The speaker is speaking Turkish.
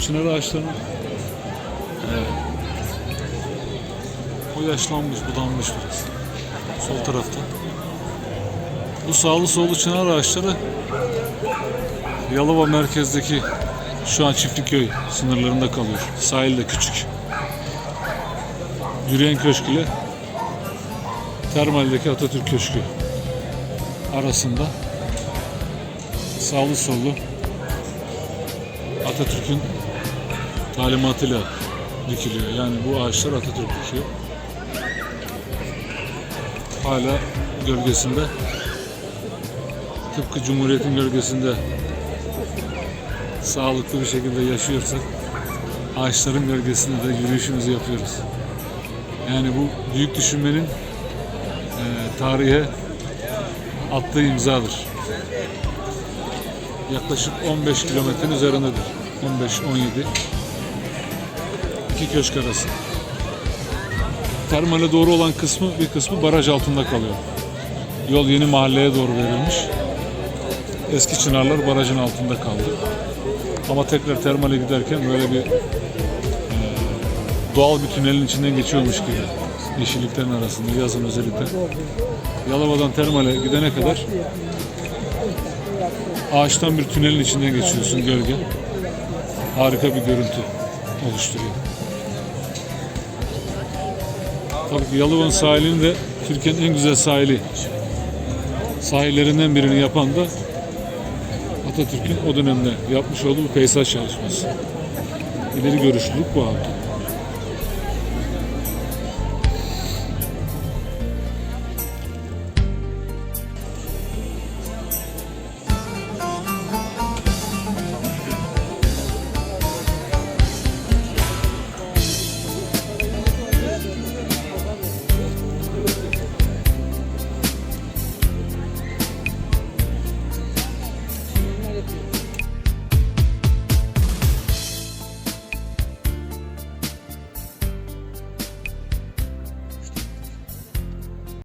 çınar ağaçlarının evet. o yaşlanmış, budanmış biraz. Sol tarafta. Bu sağlı sollu çınar ağaçları Yalova merkezdeki şu an Çiftliköy sınırlarında kalıyor. Sahilde küçük. Yürüyen Köşk ile Termal'deki Atatürk Köşkü arasında sağlı sollu Atatürk'ün talimatıyla dikiliyor. Yani bu ağaçlar Atatürk dikiyor. Hala gölgesinde tıpkı Cumhuriyet'in gölgesinde sağlıklı bir şekilde yaşıyorsak ağaçların gölgesinde de yürüyüşümüzü yapıyoruz. Yani bu büyük düşünmenin e, tarihe attığı imzadır. Yaklaşık 15 kilometrenin üzerindedir. 15-17 iki köşk arası. Termale doğru olan kısmı bir kısmı baraj altında kalıyor. Yol yeni mahalleye doğru verilmiş. Eski çınarlar barajın altında kaldı. Ama tekrar termale giderken böyle bir e, doğal bir tünelin içinden geçiyormuş gibi. Yeşilliklerin arasında yazın özellikle. Yalova'dan termale gidene kadar ağaçtan bir tünelin içinden geçiyorsun gölge. Harika bir görüntü oluşturuyor. Tabii ki Yalova'nın sahilini de Türkiye'nin en güzel sahili sahillerinden birini yapan da Atatürk'ün o dönemde yapmış olduğu bu peyzaj çalışması. İleri görüşlülük bu abi.